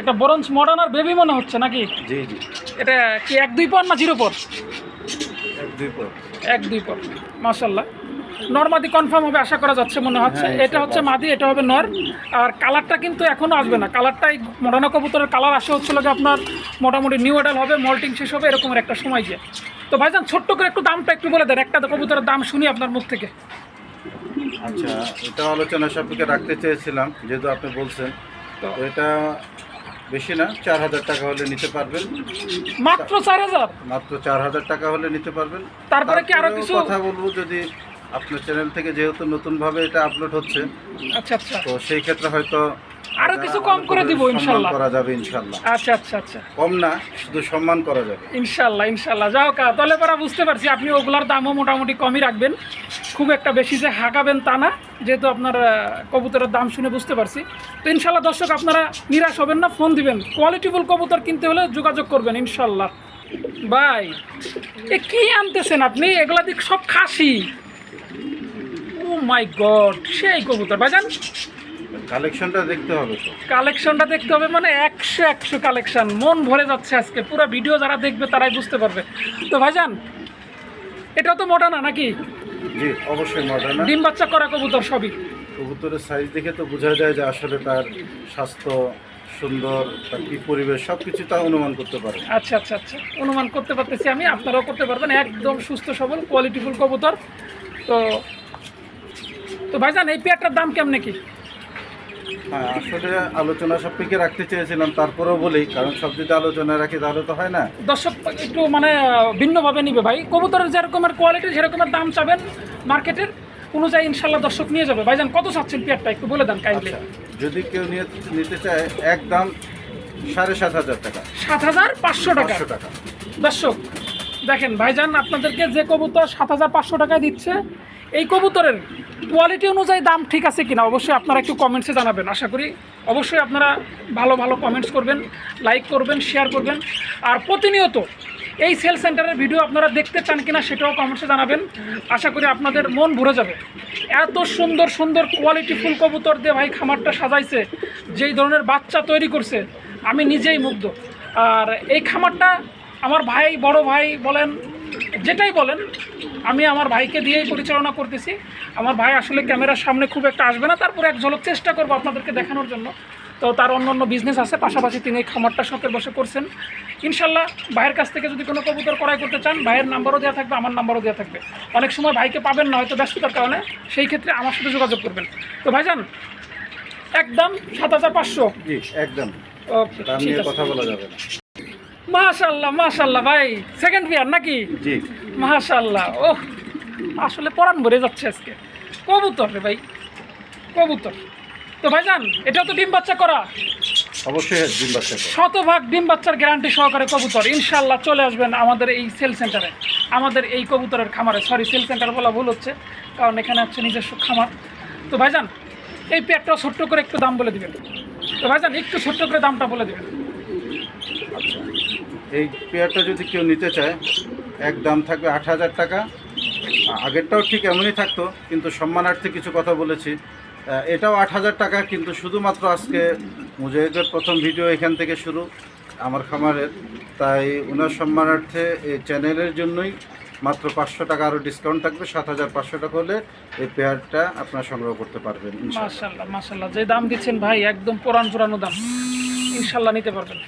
এটা বরঞ্চ মডার্ন আর বেবি মনে হচ্ছে নাকি? জি জি। এটা কি এক দুই পর না জিরো পর এক দুই পর এক দুই পর মাশাল্লাহ নর্মাদি কনফার্ম হবে আশা করা যাচ্ছে মনে হচ্ছে। হ্যাঁ, এটা হচ্ছে মাদি এটা হবে নর। আর কালারটা কিন্তু এখনও আসবে না। কালারটাই মডার্না কবুতরের কালার আসা হচ্ছিল যে আপনার মোটামুটি নিউ এডাল হবে মল্টিং শেষ হবে এরকমের একটা সময় গিয়ে। তো ভাইজান ছোট্ট করে একটু দামটা একটু বলে দেন। একটা কবুতরের দাম শুনি আপনার মুখ থেকে। আচ্ছা এটা আলোচনা সাপেক্ষে রাখতে চেয়েছিলাম যেহেতু আপনি বলছেন। তো এটা বেশি না চার হাজার টাকা হলে নিতে পারবেন। মাত্র চার হাজার? মাত্র চার হাজার টাকা হলে নিতে পারবেন। তারপরে কি আরও কিছু? কথা বলব যদি আপনার চ্যানেল থেকে যেহেতু নতুনভাবে এটা আপলোড হচ্ছে আচ্ছা আচ্ছা। তো সেই ক্ষেত্রে হয়তো আরও কিছু কম করে দিব সম্মান ইনশাল্লাহ। করা যাবে ইনশাল্লাহ। আচ্ছা আচ্ছা আচ্ছা। কম না শুধু সম্মান করা যাবে। ইনশাল্লাহ ইনশাল্লাহ। যাও কা তাহলে পরা বুঝতে পারছি আপনি ওগুলার দামও মোটামুটি কমই রাখবেন। খুব একটা বেশি যে হাঁকাবেন তা না যেহেতু আপনার কবুতরের দাম শুনে বুঝতে পারছি। তো ইনশাল্লাহ দর্শক আপনারা নিরাশ হবেন না ফোন দিবেন। কোয়ালিটিফুল কবুতর কিনতে হলে যোগাযোগ করবেন ইনশাল্লাহ। ভাই এ কি আনতেছেন আপনি? এগুলা দিক সব খাসি। ও মাই গড সেই কবুতর। ভাইজান? কালেকশনটা দেখতে হবে কালেকশনটা দেখতে হবে মানে একশো একশো কালেকশন। মন ভরে যাচ্ছে আজকে। পুরো ভিডিও যারা দেখবে তারাই বুঝতে পারবে। তো ভাইজান এটা তো মোটা না নাকি? জি অবশ্যই মডার্ন ডিম বাচ্চা করা কবুতর সবই। কবুতরের সাইজ দেখে তো বোঝা যায় যে আসলে তার স্বাস্থ্য সুন্দর তার কি পরিবেশ সব কিছু তা অনুমান করতে পারে। আচ্ছা আচ্ছা আচ্ছা। অনুমান করতে পারতেছি আমি আপনারাও করতে পারবেন একদম সুস্থ সবল কোয়ালিটিফুল কবুতর। তো তো ভাইজান এই পেয়ারটার দাম কেমনে কি? হ্যাঁ আসলে আলোচনা সাপেক্ষে রাখতে চেয়েছিলাম তারপরেও বলি কারণ সব যদি আলোচনা রাখি তাহলে তো হয় না। দর্শক একটু মানে ভিন্নভাবে নিবে ভাই। কবুতরের যেরকমের কোয়ালিটি সেরকমের দাম চাবেন মার্কেটের অনুযায়ী ইনশাল্লাহ দর্শক নিয়ে যাবে। ভাইজান কত চাচ্ছেন পেয়ারটা? একটু বলে দেন কাইন্ডলি আচ্ছা যদি কেউ নিয়ে নিতে চায় একদম সাড়ে সাত হাজার টাকা। সাত হাজার পাঁচশো টাকা। টাকা। দর্শক দেখেন ভাইজান আপনাদেরকে যে কবুতর সাত হাজার পাঁচশো টাকায় দিচ্ছে এই কবুতরের কোয়ালিটি অনুযায়ী দাম ঠিক আছে কিনা, অবশ্যই আপনারা একটু কমেন্টসে জানাবেন। আশা করি অবশ্যই আপনারা ভালো ভালো কমেন্টস করবেন লাইক করবেন শেয়ার করবেন। আর প্রতিনিয়ত এই সেল সেন্টারের ভিডিও আপনারা দেখতে চান কিনা সেটাও কমেন্টসে জানাবেন। আশা করি আপনাদের মন ভরে যাবে। এত সুন্দর সুন্দর কোয়ালিটি ফুল কবুতর দিয়ে ভাই খামারটা সাজাইছে, যেই ধরনের বাচ্চা তৈরি করছে, আমি নিজেই মুগ্ধ। আর এই খামারটা আমার ভাই, বড় ভাই বলেন, যেটাই বলেন আমি আমার ভাইকে দিয়েই পরিচালনা করতেছি। আমার ভাই আসলে ক্যামেরার সামনে খুব একটা আসবে না তারপরে এক ঝলক চেষ্টা করব আপনাদেরকে দেখানোর জন্য। তো তার অন্য অন্য বিজনেস আছে পাশাপাশি তিনি এই খামারটা শখের বসে করছেন। ইনশাল্লাহ ভাইয়ের কাছ থেকে যদি কোনো কবুতর ক্রয় করতে চান ভাইয়ের নাম্বারও দেওয়া থাকবে আমার নাম্বারও দেওয়া থাকবে। অনেক সময় ভাইকে পাবেন না হয়তো ব্যস্ততার কারণে সেই ক্ষেত্রে আমার সাথে যোগাযোগ করবেন। তো ভাইজান একদম সাত হাজার পাঁচশো। একদম। কথা বলা যাবে না। মাশাল্লাহ মাশাল্লাহ ভাই। সেকেন্ড বিয়ার নাকি? জি। মাশাল্লাহ ও আসলে পরান ভরে যাচ্ছে আজকে। কবুতর রে ভাই কবুতর। তো ভাইজান এটা তো ডিম বাচ্চা করা? অবশ্যই ডিম বাচ্চা শতভাগ ডিম বাচ্চার গ্যারান্টি সহকারে কবুতর। ইনশাল্লাহ চলে আসবেন আমাদের এই সেল সেন্টারে আমাদের এই কবুতরের খামারে। সরি সেল সেন্টার বলা ভুল হচ্ছে কারণ এখানে হচ্ছে নিজস্ব খামার। তো ভাইজান এই পেয়ারটা ছোট্ট করে একটু দাম বলে দিবেন। তো ভাইজান একটু ছোট্ট করে দামটা বলে দিবেন। এই পেয়ারটা যদি কেউ নিতে চায়, এক দাম থাকবে আট হাজার টাকা। আগেরটাও ঠিক এমনই থাকতো, কিন্তু সম্মানার্থে কিছু কথা বলেছি। এটাও আট হাজার টাকা, কিন্তু শুধুমাত্র আজকে মুজাহিদের প্রথম ভিডিও এখান থেকে শুরু, আমার খামারের। তাই ওনার সম্মানার্থে এই চ্যানেলের জন্যই মাত্র পাঁচশো টাকা আরও ডিসকাউন্ট থাকবে, সাত হাজার পাঁচশো টাকা হলে এই পেয়ারটা আপনার সংগ্রহ করতে পারবেন। মাশাল্লাহ মাশাল্লাহ যে দাম দিচ্ছেন ভাই, একদম পুরান পুরানো দাম। ইনশাল্লাহ নিতে পারবেন।